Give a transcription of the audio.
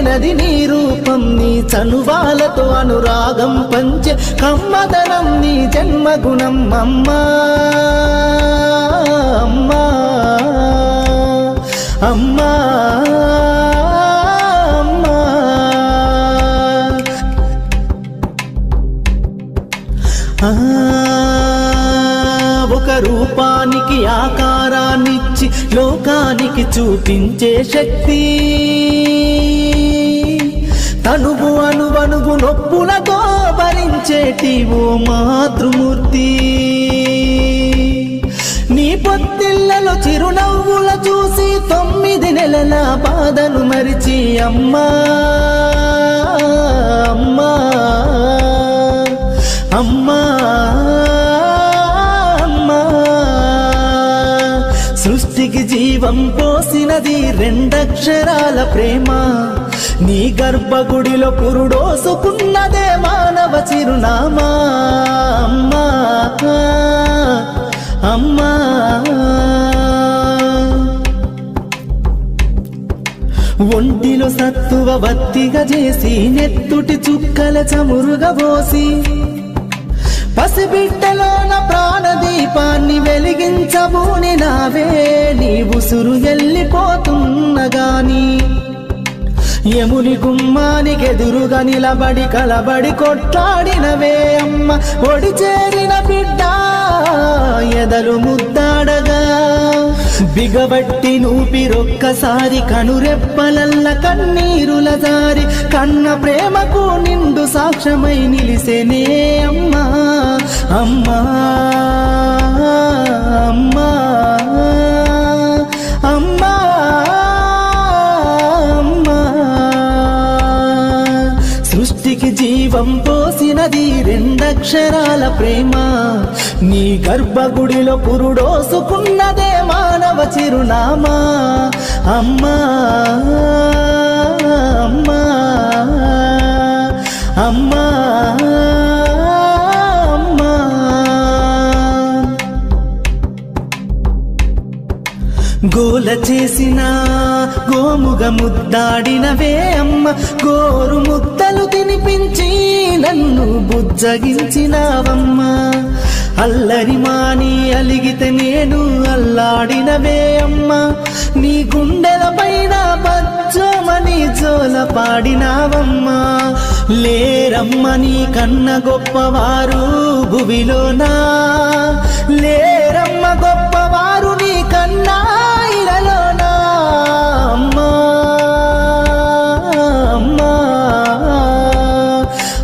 తీరినది నీ రూపం నీ చనువాలతో అనురాగం పంచే కమ్మదనం నీ జన్మగుణం. అమ్మా అమ్మా అమ్మా అమ్మా. ఒక రూపానికి ఆకారాన్ని లోకానికి చూపించే శక్తి. తనువు అనువనువు నొప్పులతో భరించేటి ఓ మాతృమూర్తి. నీ పొత్తిళ్ళలో చిరునవ్వుల చూసి తొమ్మిది నెలల బాధను మరిచి అమ్మా అమ్మా. సృష్టికి జీవం పోసినది రెండక్షరాల ప్రేమ. నీ గర్భగుడిలో పురుడోసుకున్నదే మానవ చిరునామా. అమ్మా అమ్మా. ఒంటిలో సత్తువ వత్తిగా చేసి నెత్తుటి చుక్కల చమురుగా పోసి పసిబిడ్డలోన ప్రాణదీపాన్ని వెలిగించబూనినా. ఉసురు వెళ్ళిపోతున్నగాని యముని గుమ్మానికి ఎదురుగా నిలబడి కలబడి కొట్లాడినవే అమ్మ. ఒడి చేరిన బిడ్డ ఎదలు ముద్దాడగా. బిగబట్టి నూపిరొక్కసారి కనురెప్పలల్ల కన్నీరుల జారి కన్న ప్రేమకు నిండు సాక్ష్యమై నిలిసేనే అమ్మా. అమ్మా. సృష్టికి జీవం పోసినది రెండక్షరాల ప్రేమ. నీ గర్భగుడిలో పురుడోసుకున్నదే మానవ చిరునామా. అమ్మా అమ్మా అమ్మా అమ్మా. గోల చేసిన గోముగ ముద్దాడినవే అమ్మ. గోరు ముద్ద బుజ్జగించినావమ్మా. అల్లరి మాని అలిగితే నేను అల్లాడినవే అమ్మా. నీ గుండెల పైన పచ్చమని జోల పాడినావమ్మా. లేరమ్మ నీ కన్న గొప్పవారు భువిలోనా? లేరమ్మ గొప్ప